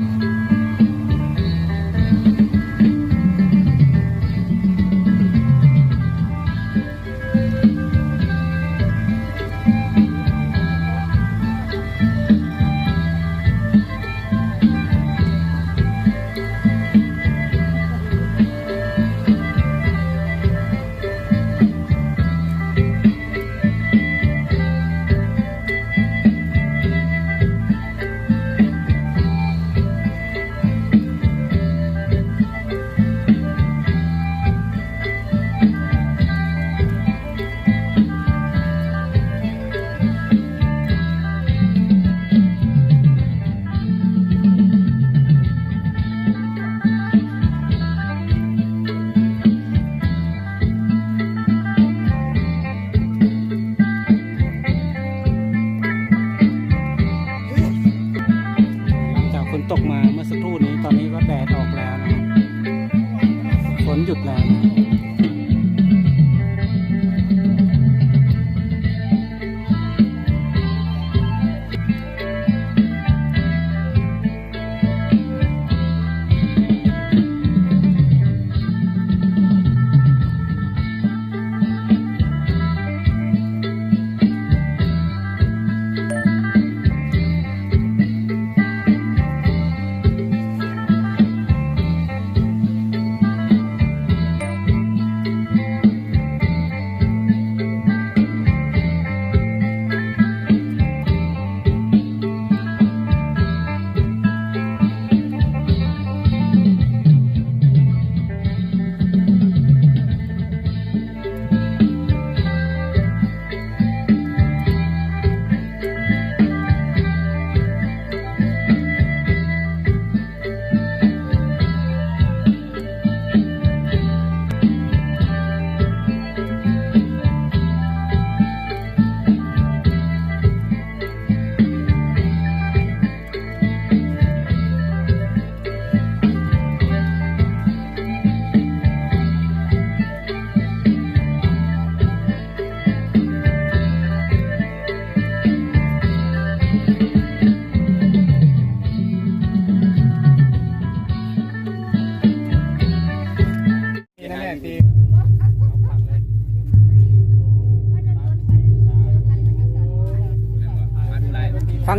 ห ตกมาเมื่อสักครู่นี้ตอนนี้ก็แดดออกแล้วนะฝนหยุดแล้วนะ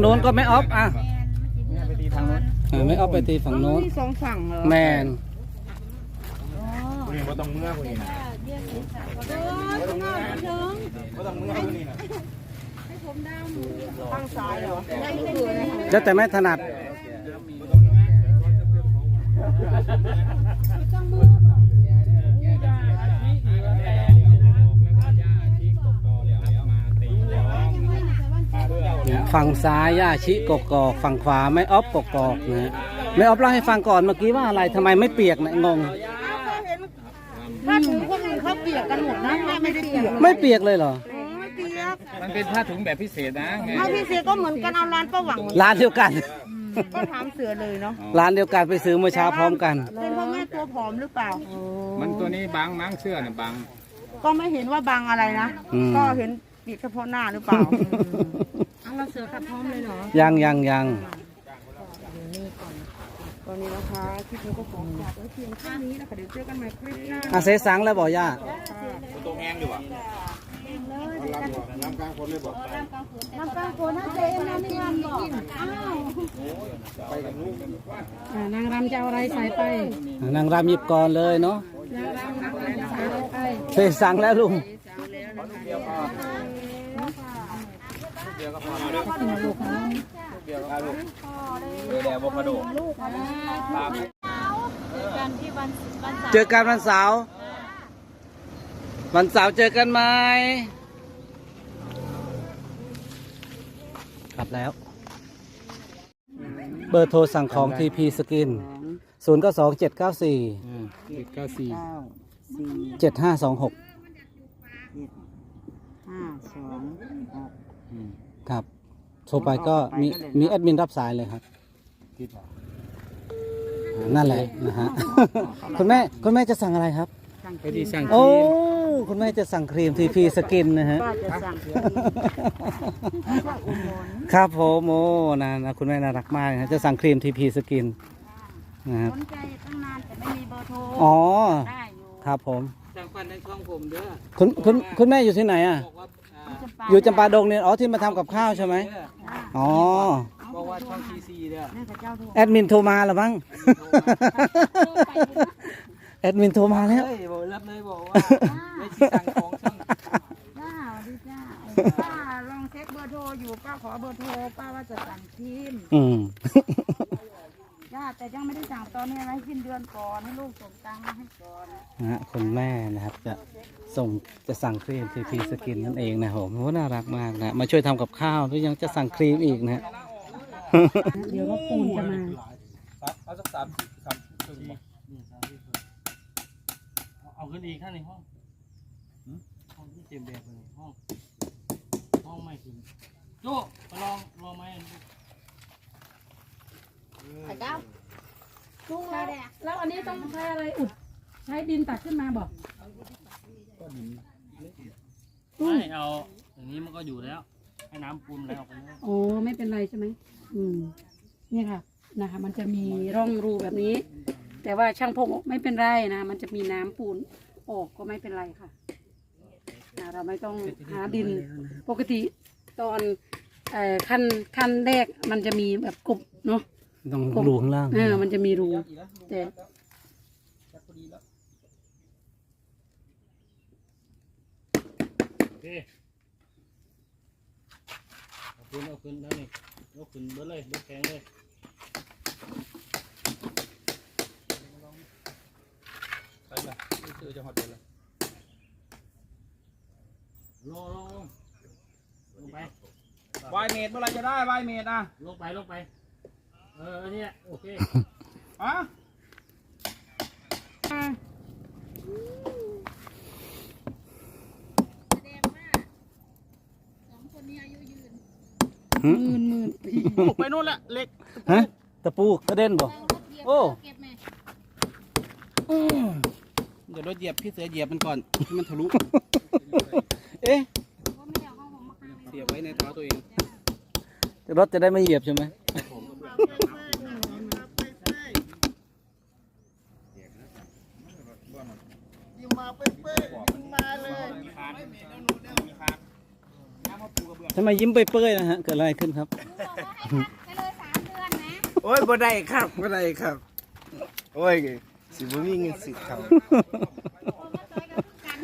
โน้นก็ไม่ออฟอะเนี่ยไปตีทางนู้นเออไม่ออฟไปตีฝั่งโน้นมีสองฝั่งเหรอแมนคุณเห็นว่าต้องเมื่อคุณนี่นะเออข้างหน้าเชิงว่าต้องเมื่อคุณนี่นะข้างซ้ายเหรอไม่เบื่อเลยค่ะแล้วแต่ไม่ถนัด ฝั่งซ้ายย่าชิกกอกฝั่งขวาไม่ออฟกกอกนะฮะไม่ออฟเล่าให้ฟังก่อนเมื่อกี้ว่าอะไรทำไมไม่เปียกนะงงถ้าถุงคนอื่นเขาเปียกกันหมดนะถ้าไม่ได้เปียกไม่เปียกเลยเหรอไม่เปียกมันเป็นผ้าถุงแบบพิเศษนะไงถ้าพี่เสียก็เหมือนกันเอาร้านป้าหวังร้านเดียวกัน ก็ถามเสือเลยเนาะร้านเดียวกันไปซื้อเมื่อเช้าพร้อมกัน เป็นเพราะแม่ตัวผอมหรือเปล่า มันตัวนี้บางมั้งเสื้อน่ะบางก็ไม่เห็นว่าบางอะไรนะ อืม ก็เห็นปิดเฉพาะหน้าหรือเปล่า เราเสือขับพร้อมเลยเหรอยังยังยังตอนนี้นะคะคลิปนี้ก็ขอฝากไว้เพียงแค่นี้นะคะเดี๋ยวเจอกันใหม่คลิปหน้าอาเซสังแล้วบอกย่าตัวแห้งอยู่อะน้ำกลางโคนน่าจะเอ็นน้ำไม่งามบอกอ้าวนางรำจะเอาอะไรใส่ไปนางรำหยิบก่อนเลยเนาะนางรำนางรำจะใส่อะไรไปเซสังแล้วลุง เดียวอะลูกเดียวอะโวคาโดกันที่วันวันเจอกันวันเสาร์วันเสาร์เจอกันไหมกลับแล้ว เบอร์โทรสั่งของทีพีสกินศูนย์เก้าสองเจ็ดเก้าสี่เจ็ดเก้าสี่เก้าสี่เจ็ดห้าสองหก ห้าสองหก ครับ โทรไปก็มีมีแอดมินรับสายเลยครับติดเหรอนั่นแหละนะฮะ คุณแม่คุณแม่จะสั่งอะไรครับ สั่งไปที่สั่งโอ้ทีคุณแม่จะสั่งครีมทีพีสกินนะฮะ ป้าจะสั่งถ้าอุบลครับผมโอ้นะนะคุณแม่น่ารักมากนะจะสั่งครีมทีพีสกินนะครับสนใจตั้งนานแต่ไม่มีเบอร์โทรอ๋อได้อยู่ครับผมจังฟันในช่องผมเด้อคุณคุณคุณแม่อยู่ที่ไหนอะบอกว่า อ่าอยู่จำปาดงเนี่ยอ๋อที่มาทำกับข้าวใช่ไหมเด้ออ๋อบอกว่าช่องทีซีเด้อนี่กับเจ้าโทรแอดมินโทรมาแล้วมั้ง แอดมินโทรมาแล้ว เฮ้ยบอกรับเลยบอกว่าไม่ใช่สั่งของช่องจ้าสวัสดีจ้าป้าลองเช็คเบอร์โทรอยู่ป้าขอเบอร์โทรป้าว่าจะสั่งทีมอืม จ้าแต่ยังไม่ได้สั่งตอนนี้นะให้สิ้นเดือนก่อนให้ลูกส่งตังค์มาให้ก่อนนะฮะคุณแม่นะครับจะ ส่งจะสั่งครีมทีพีสกินนั่นเองนะผมโอ้น่ารักมากนะ มาช่วยทำกับข้าวแล้วยังจะสั่งครีมอีกนะ เดี๋ยวก็ปูนจะมา เอาสักสามสามครึ่งบ่เอาขึ้นอีกข้างในห้องห้องที่เตรียมแบบเลยห้องห้องไม่ถึงโจ้มาลองลองไหมลุงแล้วแล้วอันนี้ต้องใช้อะไรอุด ใช้ดินตักขึ้นมาบอก ไม่เอาอย่างนี้มันก็อยู่แล้ว ให้น้ำปูนแล้วไปเลยโอ้ไม่เป็นไรใช่ไหมอืมเนี่ยค่ะนะคะ มันจะมีร่องรูแบบนี้ แต่ว่าช่างพงบอกไม่เป็นไรนะ มันจะมีน้ำปูนออกก็ไม่เป็นไรค่ะอ่าเราไม่ต้องหาดินปกติตอนเอ่อขั้นขั้นแรกมันจะมีแบบกบเนาะต้องรูข้างล่าง เออมันจะมีรูแต่ โอ เคเอาขึ้นเอาขึ้นแล้วนี่เอาขึ้นเบิดเลยเบิดแข็งเลยไปละนี่คือจะหอดเลยลงลงลงลงไปวายเมดเมื่อไรจะได้วายเมดอะลงไปลงไป เอออันเนี่ยโอเคฮะ หึหมื่นหมื่นปีไปนู่นละเล็กฮะตะปูกระเด็นบ่โอ้เดี๋ยวรถเหยียบพี่เสือเหยียบมันก่อนให้มันทะลุ เอ๊ะเสียบไว้ในเท้าตัวเองรถจะได้ไม่เหยียบใช่ไหม ทำไมยิ้มเปื่อยๆนะฮะ เกิดอะไรขึ้นครับโอ้ยบ่ได้ครับบ่ได้ครับ โอ้ยสิบ่มีเงินสิครับ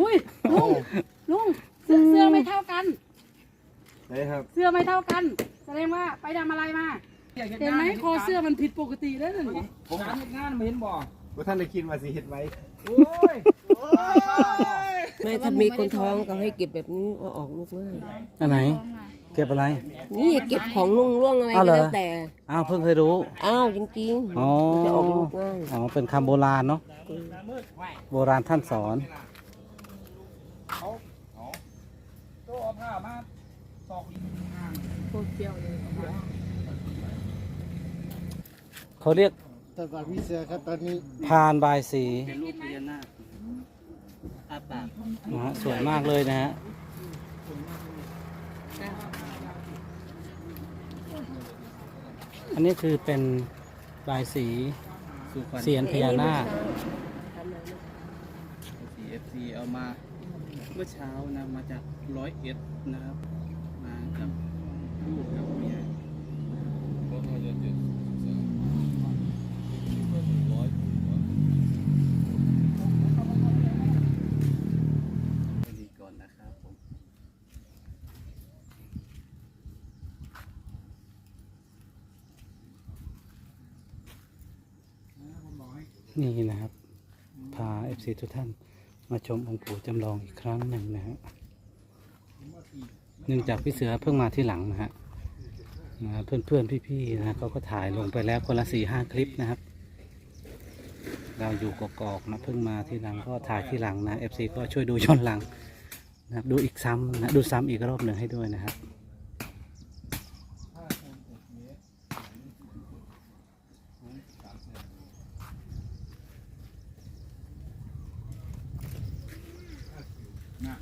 อุ้ยลุงลุงเสื้อเสื้อไม่เท่ากัน ได้ครับเสื้อไม่เท่ากัน แสดงว่าไปทำอะไรมาเห็นไหมคอเสื้อมันผิดปกติแล้วนั่นน่ะผมการเฮ็ดงานไม่เห็นบ่บ่ท่านได้คิดว่าสิเฮ็ดไว้โอ้ย ไม่ถ้ามีคนท้องก็ให้เก็บแบบนี้เอาออกลูกง่ายอันไหน เก็บอะไร นี่เก็บของนุ่งร่วงอะไรอ้าวก็เหรอแล้วแต่ อ้าวเพิ่งเคยรู้ อ้าวจริงอ๋อๆจะออกลูกง่ายอ๋อเป็นคำโบราณเนาะ โบราณท่านสอนโตัวเอาผ้ามาตอกอีกเขาเรียกแต่ก่อนพี่เสือครับตอนนี้ พานบายสี เป็นรูปพญานาคอาปากนะฮะสวยมากเลยนะฮะอันนี้คือเป็นบายสีสู่ขวัญเสียนพญานาค CFC เอามาเมื่อเช้านะมาจากร้อยเอ็ดนะครับ มากับลูกกับเมียดีก่อนนะครับผม นี่นะครับ พาเอฟซีทุกท่าน มาชมองค์ปู่จำลองอีกครั้งหนึ่งนะฮะเนื่องจากพี่เสือเพิ่งมาที่หลังนะฮะนะเพื่อนเพื่อนๆพี่ๆนะเขาก็ถ่ายลงไปแล้วคนละสี่ห้าคลิปนะครับ เราอยู่กอกๆนะเพิ่งมาที่หลังก็ถ่ายที่หลังนะเอฟซีก็ช่วยดูย้อนหลังนะครับดูอีกซ้ำนะดูซ้ำอีกรอบหนึ่งให้ด้วยนะครับ น่ะ